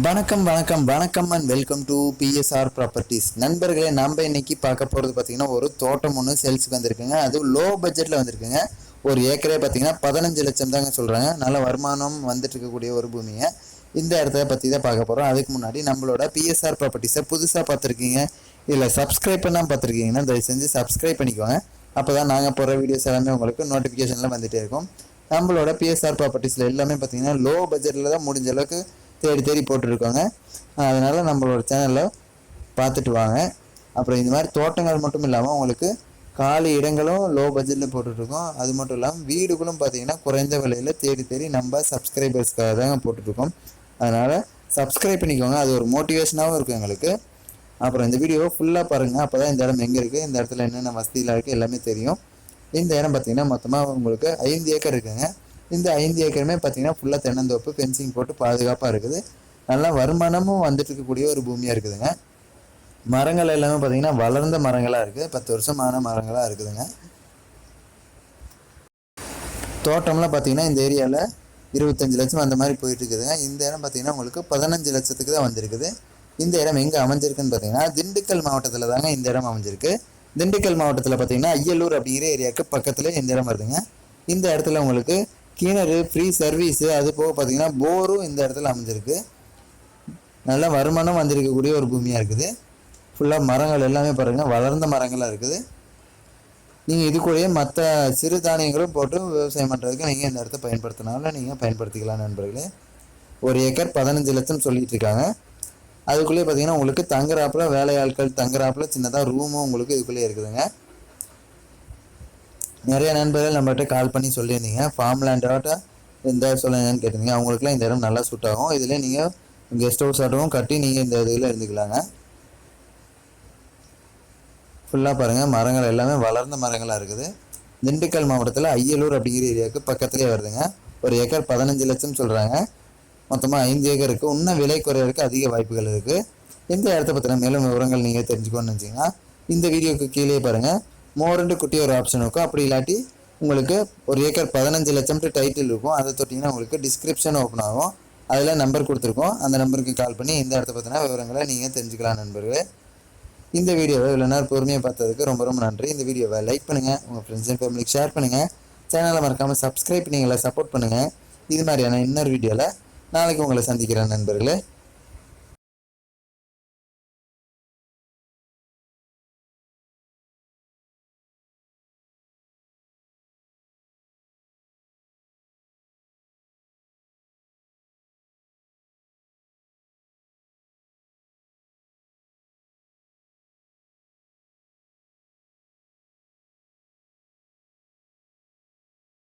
வணக்கம் வணக்கம் வணக்கம் and welcome to BSR properties நண்பர்களே நம்ம இன்னைக்கு பார்க்க போகிறது பார்த்தீங்கன்னா ஒரு தோட்டம் ஒன்று சேல்ஸுக்கு வந்திருக்குங்க. அதுவும் லோ பட்ஜெட்டில் வந்திருக்குங்க. ஒரு ஏக்கரே பார்த்தீங்கன்னா பதினஞ்சு லட்சம் தாங்க சொல்கிறாங்க நல்ல வருமானம் வந்துட்டு இருக்கக்கூடிய ஒரு பூமியை இந்த இடத்த பற்றி தான் பார்க்க போகிறோம் அதுக்கு முன்னாடி நம்மளோட பிஎஸ்ஆர் ப்ராப்பர்ட்டிஸை புதுசாக பார்த்துருக்கீங்க இல்லை சப்ஸ்கிரைப் பண்ணால் பார்த்துருக்கீங்கன்னா தயவு செஞ்சு சப்ஸ்கிரைப் பண்ணிக்கோங்க. அப்போ தான் நாங்கள் போகிற வீடியோஸ் எல்லாமே உங்களுக்கு நோட்டிஃபிகேஷனில் வந்துகிட்டே இருக்கும். நம்மளோட பிஎஸ்ஆர் ப்ராப்பர்ட்டிஸில் எல்லாமே பார்த்தீங்கன்னா லோ பட்ஜெட்டில் தான் முடிஞ்ச அளவுக்கு தேடி தேடி போட்டிருக்கோங்க. அதனால் நம்மளோட சேனலில் பார்த்துட்டு வாங்க. அப்புறம் இந்த மாதிரி தோட்டங்கள் மட்டும் இல்லாமல் உங்களுக்கு காலி இடங்களும் லோ பட்ஜெட்டில் போட்டுட்ருக்கோம். அது மட்டும் இல்லாமல் வீடுகளும் பார்த்தீங்கன்னா குறைந்த விலையில் தேடி தேடி நம்ம சப்ஸ்கிரைபர்ஸ்க்காக தாங்க போட்டுட்ருக்கோம். அதனால் சப்ஸ்கிரைப் பண்ணிக்கோங்க. அது ஒரு மோட்டிவேஷனாகவும் இருக்கும் எங்களுக்கு. அப்புறம் இந்த வீடியோவை ஃபுல்லாக பாருங்கள் அப்போ தான் இந்த இடம் எங்கே இருக்குது இந்த இடத்துல என்னென்ன வசதியெலாம் இருக்குது எல்லாமே தெரியும். இந்த இடம் பார்த்தீங்கன்னா மொத்தமாக உங்களுக்கு ஐந்து ஏக்கர் இருக்குங்க. இந்த ஐந்து ஏக்கருமே பார்த்தீங்கன்னா ஃபுல்லாக தென்னந்தோப்பு ஃபென்சிங் போட்டு பாதுகாப்பாக இருக்குது. நல்லா வருமானமும் வந்துட்டு இருக்கக்கூடிய ஒரு பூமியாக இருக்குதுங்க. மரங்கள் எல்லாமே பார்த்தீங்கன்னா வளர்ந்த மரங்களாக இருக்குது பத்து வருஷமான மரங்களாக இருக்குதுங்க. தோட்டம்லாம் பார்த்தீங்கன்னா இந்த ஏரியாவில் இருபத்தஞ்சு லட்சம் அந்த மாதிரி போயிட்டுருக்குதுங்க இந்த இடம் பார்த்தீங்கன்னா உங்களுக்கு பதினஞ்சு லட்சத்துக்கு தான் வந்திருக்குது. இந்த இடம் எங்கே அமைஞ்சிருக்குன்னு பார்த்தீங்கன்னா திண்டுக்கல் மாவட்டத்தில் தாங்க இந்த இடம் அமைஞ்சிருக்கு. திண்டுக்கல் மாவட்டத்தில் பார்த்தீங்கன்னா ஐயலூர் அப்படிங்கிற ஏரியாவுக்கு பக்கத்தில் இந்த இடம் வருதுங்க. இந்த இடத்துல உங்களுக்கு கிணறு ஃப்ரீ சர்வீஸு அது போக பார்த்தீங்கன்னா போரும் இந்த இடத்துல அமைஞ்சிருக்கு. நல்ல வருமானம் வந்திருக்கக்கூடிய ஒரு பூமியாக இருக்குது. ஃபுல்லாக மரங்கள் எல்லாமே பாருங்கள் வளர்ந்த மரங்களாக இருக்குது. நீங்கள் இது கூடயே மற்ற சிறு தானியங்களும் போட்டு விவசாயம் பண்ணுறதுக்கு நீங்கள் இந்த இடத்த பயன்படுத்தினாலும் நீங்கள் பயன்படுத்திக்கலாம் நண்பர்களே. ஒரு ஏக்கர் பதினஞ்சு லட்சம் சொல்லிட்டு இருக்காங்க. அதுக்குள்ளேயே பார்த்தீங்கன்னா உங்களுக்கு தங்குறாப்பில் வேலையாட்கள் தங்குறாப்பில் சின்னதாக ரூமும் உங்களுக்கு இதுக்குள்ளேயே இருக்குதுங்க. நிறைய நண்பர்கள் நம்மகிட்ட கால் பண்ணி சொல்லியிருந்தீங்க. ஃபார்ம் லேண்டோட இந்த சொல்லுங்கன்னு கேட்டிருந்தீங்க. அவங்களுக்குலாம் இந்த இடம் நல்லா சூட் ஆகும். இதில் நீங்கள் கெஸ்ட் ஹவுஸ் ஆட்டவும் கட்டி நீங்கள் இந்த இதில் இருந்துக்கலாங்க. ஃபுல்லாக பாருங்கள் மரங்கள் எல்லாமே வளர்ந்த மரங்களாக இருக்குது. திண்டுக்கல் மாவட்டத்தில் ஐயலூர் அப்படிங்கிற ஏரியாவுக்கு பக்கத்துலேயே வருதுங்க. ஒரு ஏக்கர் பதினஞ்சு லட்சம் சொல்கிறாங்க மொத்தமாக ஐந்து ஏக்கருக்கு இன்னும் விலை குறையிறதுக்கு அதிக வாய்ப்புகள் இருக்குது இந்த இடத்த பற்றின மேலும் விவரங்கள் நீங்கள் தெரிஞ்சுக்கணும்னு நினச்சிங்கன்னா இந்த வீடியோக்கு கீழே பாருங்கள் மோரண்டு குட்டி ஒரு ஆப்ஷன் இருக்கும். அப்படி இல்லாட்டி உங்களுக்கு ஒரு ஏக்கர் பதினஞ்சு லட்சம்ட்டு டைட்டில் இருக்கும். அதை தொட்டிங்கன்னா உங்களுக்கு டிஸ்கிரிப்ஷன் ஓப்பன் ஆகும். அதில் நம்பர் கொடுத்துருக்கோம். அந்த நம்பருக்கு கால் பண்ணி இந்த இடத்த பற்றின விவரங்களை நீங்கள் தெரிஞ்சுக்கலாம் நண்பர்களே. இந்த வீடியோவை இவ்வளோ நேரம் பொறுமையாக பார்த்ததுக்கு ரொம்ப ரொம்ப நன்றி. இந்த வீடியோவை லைக் பண்ணுங்கள் உங்கள் ஃப்ரெண்ட்ஸ் அண்ட் ஃபேமிலிக்கு ஷேர் பண்ணுங்கள் சேனலை மறக்காமல் சப்ஸ்கிரைப் பண்ணி சப்போர்ட் பண்ணுங்கள் இது மாதிரியான இன்னொரு வீடியோவில் நாளைக்கு உங்களை சந்திக்கிறேன் நண்பர்களே.